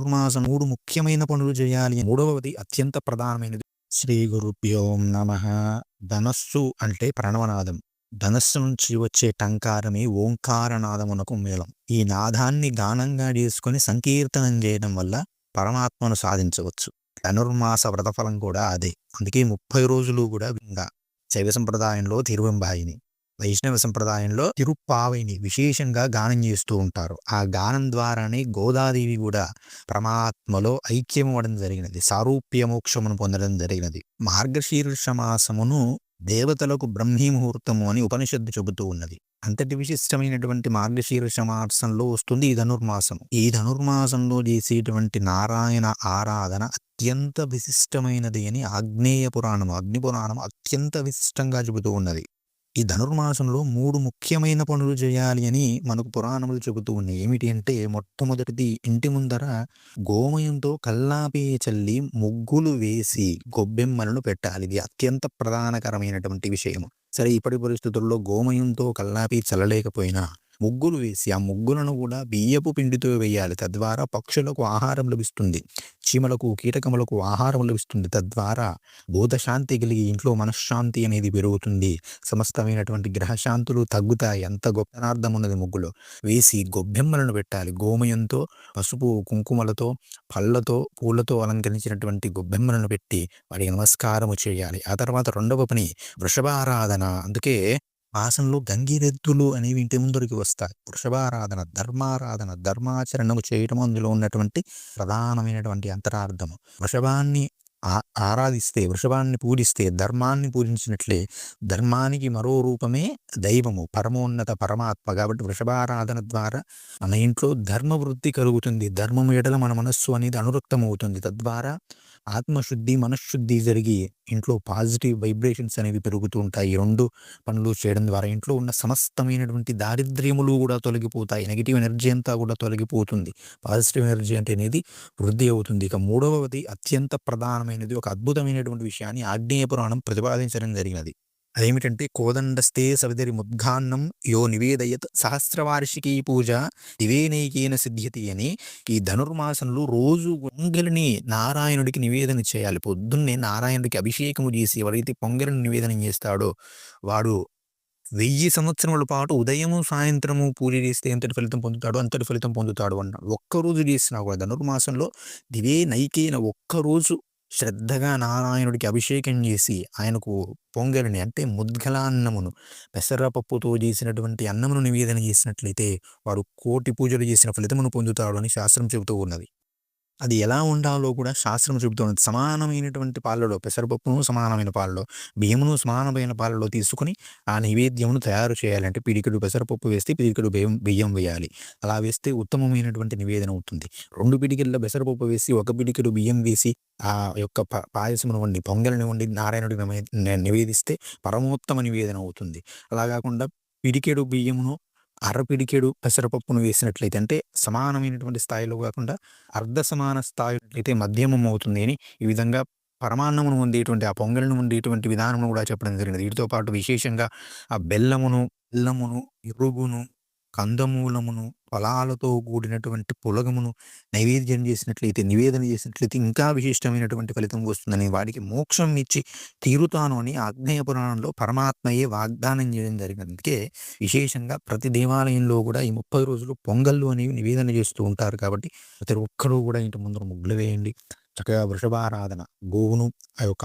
ధనుర్మాసం మూడు ముఖ్యమైన పనులు చేయాలి. మూడవది అత్యంత ప్రధానమైనది. శ్రీ గురుభ్యో నమ. ధనస్సు అంటే ప్రణవనాదం. ధనస్సు నుంచి వచ్చే టంకారమే ఓంకారనాదమునకు మేళం ఈ నాదాన్ని గానంగా చేసుకుని సంకీర్తనం చేయడం వల్ల పరమాత్మను సాధించవచ్చు. ధనుర్మాస వ్రతఫలం కూడా అదే. అందుకే ముప్పై రోజులు కూడా శైవ సంప్రదాయంలో తిరువెంబాయిని. వైష్ణవ సంప్రదాయంలో తిరుప్పావైని విశేషంగా గానం చేస్తూ ఉంటారు. ఆ గానం ద్వారానే గోదాదేవి కూడా పరమాత్మలో ఐక్యమవడం జరిగినది. సారూప్య మోక్షమును పొందడం జరిగినది. మార్గశీర్ష మాసమును దేవతలకు బ్రహ్మీ ముహూర్తము అని ఉపనిషత్తు చెబుతూ ఉన్నది. అంతటి విశిష్టమైనటువంటి మార్గశీర్ష మాసంలో వస్తుంది ఈ ధనుర్మాసం ఈ ధనుర్మాసంలో చేసేటువంటి నారాయణ ఆరాధన అత్యంత విశిష్టమైనది అని ఆగ్నేయ పురాణం అగ్ని పురాణం అత్యంత విశిష్టంగా చెబుతూ ఉన్నది. ఈ ధనుర్మాసంలో మూడు ముఖ్యమైన పనులు చేయాలి అని మనకు పురాణములు చెబుతూ ఉన్నాయి. ఏమిటి అంటే మొట్టమొదటిది ఇంటి ముందర గోమయంతో కల్లాపి చల్లి ముగ్గులు వేసి గొబ్బెమ్మలను పెట్టాలి. ఇది అత్యంత ప్రధానకరమైనటువంటి విషయం సరే ఇప్పటి పరిస్థితుల్లో గోమయంతో కల్లాపి చల్లలేకపోయినా ముగ్గులు వేసి ఆ ముగ్గులను కూడా బియ్యపు పిండితో వేయాలి. తద్వారా పక్షులకు ఆహారం లభిస్తుంది. చీమలకు కీటకములకు ఆహారం లభిస్తుంది. తద్వారా బోధశాంతి కలిగి ఇంట్లో మనశ్శాంతి అనేది పెరుగుతుంది. సమస్తమైనటువంటి గ్రహశాంతులు తగ్గుతాయి. అంత గొప్పనార్థం ఉన్నది ముగ్గులో. వేసి గొబ్బెమ్మలను పెట్టాలి. గోమయంతో పసుపు కుంకుమలతో పళ్ళతో పూలతో అలంకరించినటువంటి గొబ్బెమ్మలను పెట్టి వాడికి నమస్కారము చేయాలి. ఆ తర్వాత రెండవ పని వృషభారాధన. అందుకే మాసంలో గంగిరెద్దులు అనేవి ఇంటి ముందరికి వస్తాయి. వృషభారాధన ధర్మారాధన ధర్మాచరణము చేయటం అందులో ఉన్నటువంటి ప్రధానమైనటువంటి అంతరార్థము. వృషభాన్ని ఆరాధిస్తే వృషభాన్ని పూజిస్తే ధర్మాన్ని పూజించినట్లే ధర్మానికి మరో రూపమే దైవము పరమోన్నత పరమాత్మ. కాబట్టి వృషభారాధన ద్వారా మన ఇంట్లో ధర్మ వృద్ధి కలుగుతుంది. ధర్మం ఎడల మన మనస్సు అనేది అనురక్తమవుతుంది. తద్వారా ఆత్మశుద్ధి మనశ్శుద్ధి జరిగి ఇంట్లో పాజిటివ్ వైబ్రేషన్స్ అనేవి పెరుగుతూ ఉంటాయి. రెండు పనులు చేయడం ద్వారా ఇంట్లో ఉన్న సమస్తమైనటువంటి దారిద్ర్యములు కూడా తొలగిపోతాయి. నెగిటివ్ ఎనర్జీ అంతా కూడా తొలగిపోతుంది. పాజిటివ్ ఎనర్జీ అంటే అనేది వృద్ధి అవుతుంది. ఇక మూడవది అత్యంత ప్రధానమైనది ఒక అద్భుతమైనటువంటి విషయాన్ని ఆగ్నేయ పురాణం ప్రతిపాదించడం జరిగినది. అదేమిటంటే కోదండస్తే సవిదరి ముద్ఘాన్నం యో నివేదయత్ సహస్రవార్షికీ పూజ దివేనైకేన సిద్ధ్యతి అని ఈ ధనుర్మాసంలో రోజు పొంగలిని నారాయణుడికి నివేదన చేయాలి. పొద్దున్నే నారాయణుడికి అభిషేకము చేసి ఎవరైతే పొంగలిని నివేదన చేస్తాడో వాడు వెయ్యి సంవత్సరముల పాటు ఉదయము సాయంత్రము పూజ చేస్తే ఎంతటి ఫలితం పొందుతాడు అంతటి ఫలితం పొందుతాడు అన్నాడు ఒక్కరోజు చేసినా కూడా ధనుర్మాసంలో దివే నైకేన ఒక్కరోజు శ్రద్ధగా నారాయణుడికి అభిషేకం చేసి ఆయనకు పొంగలిని అంటే ముద్గలాన్నమును పెసరపప్పుతో చేసినటువంటి అన్నమును నివేదన చేసినట్లయితే వాడు కోటి పూజలు చేసిన ఫలితమును పొందుతాడు అని శాస్త్రం చెబుతూ ఉన్నది. అది ఎలా ఉండాలో కూడా శాస్త్రం చెబుతున్నది సమానమైనటువంటి పాలలో పెసరపప్పును సమానమైన పాలలో బియ్యమును సమానమైన పాలలో తీసుకుని ఆ నైవేద్యమును తయారు చేయాలంటే పిడికడు పెసరపప్పు వేస్తే పిడికడు బియ్యం బియ్యం వేయాలి. అలా వేస్తే ఉత్తమమైనటువంటి నివేదన అవుతుంది. రెండు పిడికిళ్ళ పెసరపప్పు వేసి ఒక పిడికడు బియ్యం వేసి ఆ యొక్క పాయసమును వండి పొంగలిని వండి నారాయణుడికి నివేదిస్తే పరమోత్తమ నివేదన అవుతుంది. అలా కాకుండా పిడికెడు బియ్యమును అరపిడికెడు పెసరపప్పును వేసినట్లయితే అంటే సమానమైనటువంటి స్థాయిలో కాకుండా అర్ధ సమాన స్థాయిలైతే మధ్యమం అవుతుంది అని ఈ విధంగా పరమాన్నమును ఉండేటువంటి ఆ పొంగల్ను ఉండేటువంటి విధానమును కూడా చెప్పడం జరిగింది. వీటితో పాటు విశేషంగా ఆ బెల్లమును బెల్లమును ఎరుగును కందమూలమును ఫలాలతో కూడినటువంటి పులగమును నైవేద్యం చేసినట్లయితే నివేదన చేసినట్లయితే ఇంకా విశిష్టమైనటువంటి ఫలితం వస్తుందని వాడికి మోక్షం ఇచ్చి తీరుతాను అని ఆగ్నేయ పురాణంలో పరమాత్మయే వాగ్దానం చేయడం జరిగినందుకే విశేషంగా ప్రతి దేవాలయంలో కూడా ఈ ముప్పై రోజులు పొంగళ్ళు అనేవి నివేదన చేస్తూ ఉంటారు కాబట్టి ప్రతి ఒక్కరూ కూడా ఇంటి ముందర ముగ్గులు వేయండి. చక్కగా వృషభారాధన గోవును ఆ యొక్క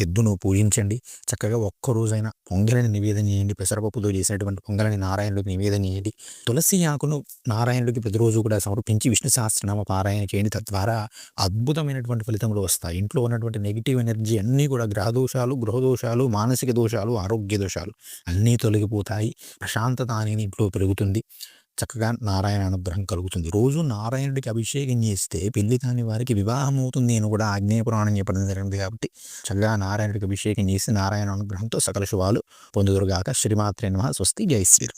ఎద్దును పూజించండి. చక్కగా ఒక్కరోజైనా పొంగలని నివేదన చేయండి. పెసరపప్పుతో చేసినటువంటి పొంగలని నారాయణుడికి నివేదన చేయండి. తులసి ఆకును నారాయణుడికి ప్రతిరోజు కూడా సమర్పించి విష్ణు సహస్రనామ పారాయణ చేయండి. తద్వారా అద్భుతమైనటువంటి ఫలితములు వస్తాయి. ఇంట్లో ఉన్నటువంటి నెగిటివ్ ఎనర్జీ అన్నీ కూడా గ్రహదోషాలు గృహదోషాలు మానసిక దోషాలు ఆరోగ్య దోషాలు అన్నీ తొలగిపోతాయి. ప్రశాంతత అనేది ఇంట్లో పెరుగుతుంది. చక్కగా నారాయణ అనుగ్రహం కలుగుతుంది. రోజు నారాయణుడికి అభిషేకం చేస్తే పెళ్ళి కాని వారికి వివాహం అవుతుంది అని కూడా ఆగ్నేయ పురాణం చెప్పడం జరిగింది కాబట్టి చక్కగా నారాయణుడికి అభిషేకం చేసి నారాయణ అనుగ్రహంతో సకల శుభాలు పొందుదురుగాక. శ్రీమాత్రే నమ. స్వస్తి. జైశ్రీ